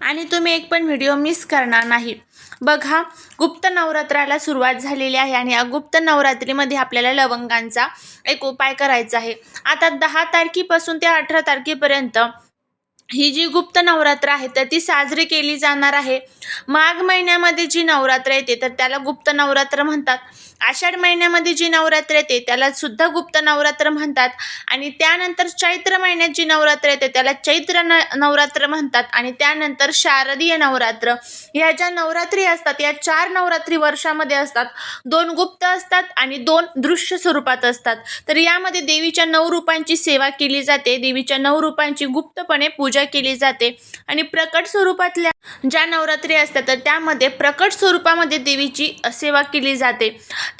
आणि तुम्ही एक पण व्हिडिओ मिस करणार नाही. बघा गुप्त नवरात्राला सुरुवात झालेली आहे आणि या गुप्त नवरात्रीमध्ये आपल्याला लवंगांचा एक उपाय करायचा आहे. आता दहा तारखेपासून ते अठरा तारखेपर्यंत ही जी गुप्त नवरात्र आहे तर ती साजरी केली जाणार आहे. माघ महिन्यामध्ये जी नवरात्र येते तर त्याला गुप्त नवरात्र म्हणतात. आषाढ महिन्यामध्ये जी नवरात्र येते त्याला सुद्धा गुप्त नवरात्र म्हणतात. आणि त्यानंतर चैत्र महिन्यात जी नवरात्र येते त्याला चैत्र न नवरात्र म्हणतात. आणि त्यानंतर शारदीय नवरात्र. ह्या ज्या नवरात्री असतात या चार नवरात्री वर्षामध्ये असतात. दोन गुप्त असतात आणि दोन दृश्य स्वरूपात असतात. तर यामध्ये देवीच्या नऊ रूपांची सेवा केली जाते. देवीच्या नऊ रूपांची गुप्तपणे पूजा केली जाते. आणि प्रकट स्वरूपातल्या ज्या नवरात्री असतात तर त्यामध्ये प्रकट स्वरूपामध्ये देवीची सेवा केली जाते.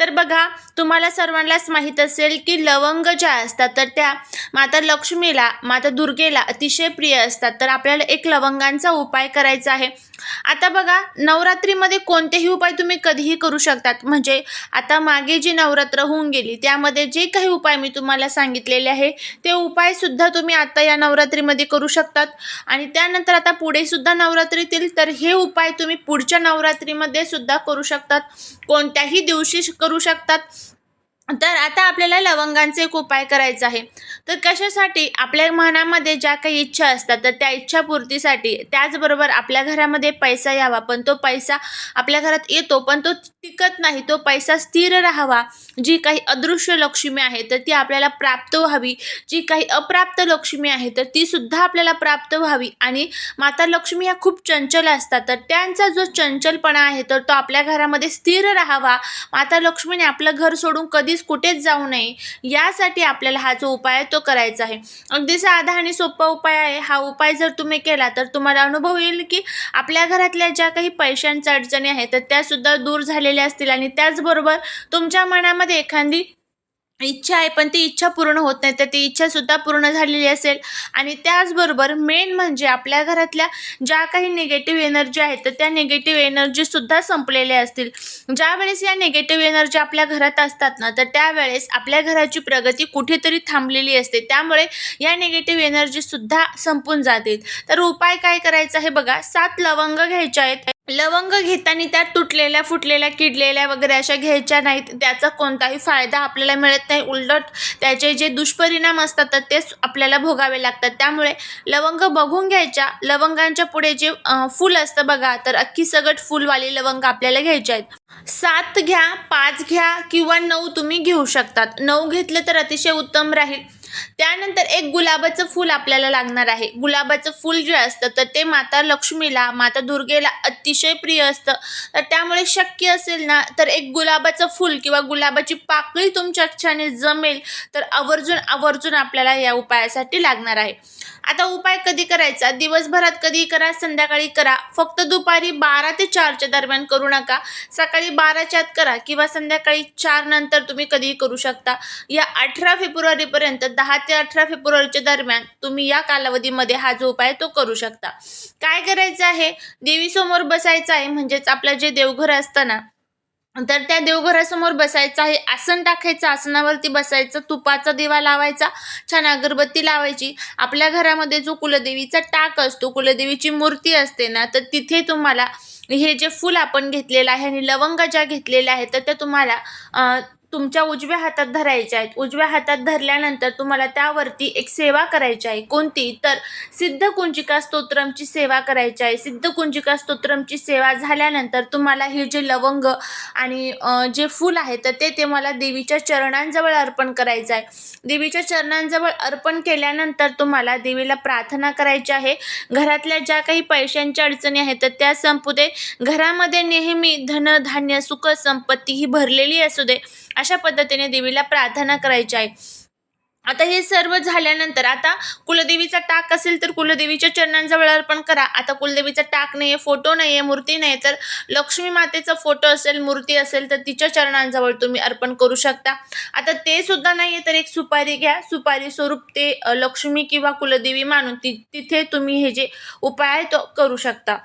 तर बघा तुम्हाला सर्वांनाच माहीत असेल की लवंग ज्या असतात तर त्या माता लक्ष्मीला माता दुर्गेला अतिशय प्रिय असतात. तर आपल्याला एक लवंगांचा उपाय करायचा आहे. आता बघा नवरात्रीमध्ये कोणतेही उपाय तुम्ही कधीही करू शकतात. म्हणजे आता मागे जी नवरात्र होऊन गेली त्यामध्ये जे काही उपाय मी तुम्हाला सांगितलेले आहे ते उपायसुद्धा तुम्ही आता या नवरात्रीमध्ये करू शकतात. आणि त्यानंतर आता पुढे सुद्धा नवरात्री येतील तर हे उपाय तुम्ही पुढच्या नवरात्रीमध्ये सुद्धा करू शकतात. कोणत्याही दिवशी करू शकतात. तर आता आपल्याला लवंगांचे एक उपाय करायचा आहे. तर कशासाठी? आपल्या मनामध्ये ज्या काही इच्छा असतात तर त्या इच्छापूर्तीसाठी. त्याचबरोबर आपल्या घरामध्ये पैसा यावा पण तो पैसा आपल्या घरात येतो पण तो टिकत नाही. तो पैसा स्थिर राहावा. जी काही अदृश्य लक्ष्मी आहे तर ती आपल्याला प्राप्त व्हावी. जी काही अप्राप्त लक्ष्मी आहे तर ती सुद्धा आपल्याला प्राप्त व्हावी. आणि माता लक्ष्मी ह्या खूप चंचल असतात तर त्यांचा जो चंचलपणा आहे तर तो आपल्या घरामध्ये स्थिर राहावा. माता लक्ष्मीने आपलं घर सोडून कधीच कुठेच जाऊ नये. यासाठी आपल्याला हा जो उपाय आहे तो करायचा आहे. अगदी साधा आणि सोपा उपाय आहे. हा उपाय जर तुम्ही केला तर तुम्हाला अनुभव येईल की आपल्या घरातल्या ज्या काही पैशांच्या अडचणी आहेत तर त्यासुद्धा दूर झालेल्या असतील आणि त्याचबरोबर तुमच्या मनामध्ये एखादी इच्छा आहे पण ती इच्छा पूर्ण होत नाही तर ती इच्छासुद्धा पूर्ण झालेली असेल. आणि त्याचबरोबर मेन म्हणजे आपल्या घरातल्या ज्या काही निगेटिव्ह एनर्जी आहेत तर त्या निगेटिव्ह एनर्जीसुद्धा संपलेल्या असतील. ज्यावेळेस या निगेटिव्ह एनर्जी आपल्या घरात असतात ना तर त्यावेळेस आपल्या घराची प्रगती कुठेतरी थांबलेली असते. त्यामुळे या निगेटिव्ह एनर्जीसुद्धा संपून जातील. तर उपाय काय करायचा हे बघा सात लवंग घ्यायचे आहेत. लवंग घेताना त्या तुटलेल्या फुटलेल्या किडलेल्या वगैरे अशा घ्यायच्या नाहीत. त्याचा कोणताही फायदा आपल्याला मिळत नाही. उलट त्याचे जे दुष्परिणाम असतात तर तेच आपल्याला भोगावे लागतात. त्यामुळे लवंग बघून घ्यायच्या. लवंगांच्या पुढे जे फूल असतं बघा तर अख्खी सगट फुलवाली लवंग आपल्याला घ्यायचे आहेत. सात घ्या पाच घ्या किंवा नऊ तुम्ही घेऊ शकतात. नऊ घेतलं तर अतिशय उत्तम राहील. त्यानंतर एक गुलाबाचं फूल आपल्याला लागणार आहे. गुलाबाचं फूल जे असतं तर ते माता लक्ष्मीला माता दुर्गेला अतिशय प्रिय असतं. तर त्यामुळे शक्य असेल ना तर एक गुलाबाचं फूल किंवा गुलाबाची पाकळी तुमच्या इच्छाने जमेल तर आवर्जून आवर्जून आपल्याला या उपायासाठी लागणार आहे. आता उपाय कधी करायचा? दिवसभरात कधी करा संध्याकाळी करा. फक्त दुपारी बारा ते चारच्या दरम्यान करू नका. सकाळी बाराच्या आत करा किंवा संध्याकाळी चार नंतर तुम्ही कधीही करू शकता. या अठरा फेब्रुवारीपर्यंत दहा ते अठरा फेब्रुवारीच्या दरम्यान तुम्ही या कालावधीमध्ये हा जो उपाय तो करू शकता. काय करायचं आहे? देवीसमोर बसायचं आहे म्हणजेच आपलं जे देवघर असतं ना तर त्या देवघरासमोर बसायचं आहे आसन टाकायचं आसनावरती बसायचं तुपाचा दिवा लावायचा छान अगरबत्ती लावायची. आपल्या घरामध्ये जो कुलदेवीचा टाक असतो कुलदेवीची मूर्ती असते ना तर तिथे तुम्हाला हे जे फूल आपण घेतलेलं आहे आणि लवंगा ज्या घेतलेल्या आहेत तर त्या तुम्हाला तुमच्या उजव्या हातात धरायच्या आहेत. उजव्या हातात धरल्यानंतर तुम्हाला त्यावरती एक सेवा करायची आहे. कोणती? तर सिद्ध कुंजिका स्तोत्रमची सेवा करायची आहे. सिद्ध कुंजिका स्तोत्रमची सेवा झाल्यानंतर तुम्हाला हे जे लवंग आणि जे फूल आहे तर ते ते मला देवीच्या चरणांजवळ अर्पण करायचं आहे. देवीच्या चरणांजवळ अर्पण केल्यानंतर तुम्हाला देवीला प्रार्थना करायची आहे. घरातल्या ज्या काही पैशांच्या अडचणी आहेत तर त्या संपू दे. घरामध्ये नेहमी धनधान्य सुख संपत्ती ही भरलेली असू दे. अशा पद्धतीने देवीला प्रार्थना करायची आहे. आता हे सर्व झाल्यानंतर आता कुलदेवीचा टाक असेल तर कुलदेवीच्या चरणांजवळ अर्पण करा. आता कुलदेवीचा टाक नाही आहे फोटो नाही आहे मूर्ती नाही तर लक्ष्मी मातेचा फोटो असेल मूर्ती असेल तर तिच्या चरणांजवळ तुम्ही अर्पण करू शकता. आता ते सुद्धा नाही आहे तर एक सुपारी घ्या. सुपारी स्वरूप ते लक्ष्मी किंवा कुलदेवी मानून ति तिथे तुम्ही हे जे उपाय आहे तो करू शकता.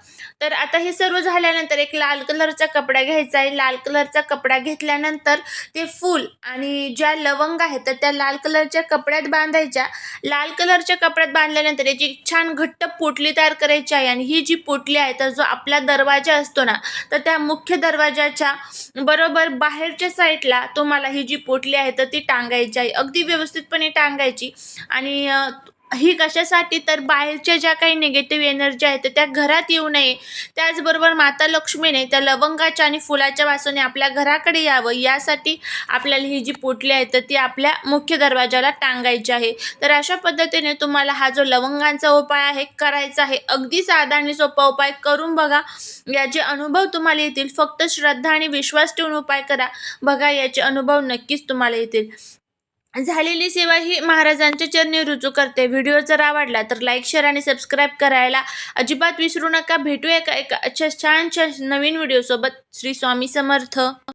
तर आता हे सर्व झाल्यानंतर एक लाल कलरचा कपडा घ्यायचा आहे. लाल कलरचा कपडा घेतल्यानंतर ते फूल आणि ज्या लवंग आहेत तर त्या लाल कलरच्या कपड्यात बांधायच्या लाल कलरच्या कपड्यात बांधल्यानंतर याची छान घट्ट पोटली तयार करायची आहे. आणि ही जी पोटली आहे तर जो आपला दरवाजा असतो ना तर त्या मुख्य दरवाजाच्या बरोबर बाहेरच्या साईडला तुम्हाला ही जी पोटली आहे तर ती टांगायची आहे. अगदी व्यवस्थितपणे टांगायची. आणि ही कशासाठी? तर बाहेरच्या ज्या काही निगेटिव्ह एनर्जी आहेत तर त्या घरात येऊ नये. त्याचबरोबर माता लक्ष्मीने त्या लवंगाच्या आणि फुलाच्या वासाने आपल्या घराकडे यावं. यासाठी आपल्याला ही जी पोटली आहे तर ती आपल्या मुख्य दरवाजाला टांगायची आहे. तर अशा पद्धतीने तुम्हाला हा जो लवंगांचा उपाय आहे करायचा आहे अगदी साधा आणि सोपा उपाय करून बघा. याचे अनुभव तुम्हाला येतील. फक्त श्रद्धा आणि विश्वास ठेवून उपाय करा. बघा याचे अनुभव नक्कीच तुम्हाला येतील. झालेली सेवा ही महाराजांच्या चरणी रुजू करते. व्हिडिओ जर आवडला तर लाईक शेअर आणि सबस्क्राईब करायला अजिबात विसरू नका. भेटूया एका एका अच्छा छान छान नवीन व्हिडिओसोबत श्री स्वामी समर्थ.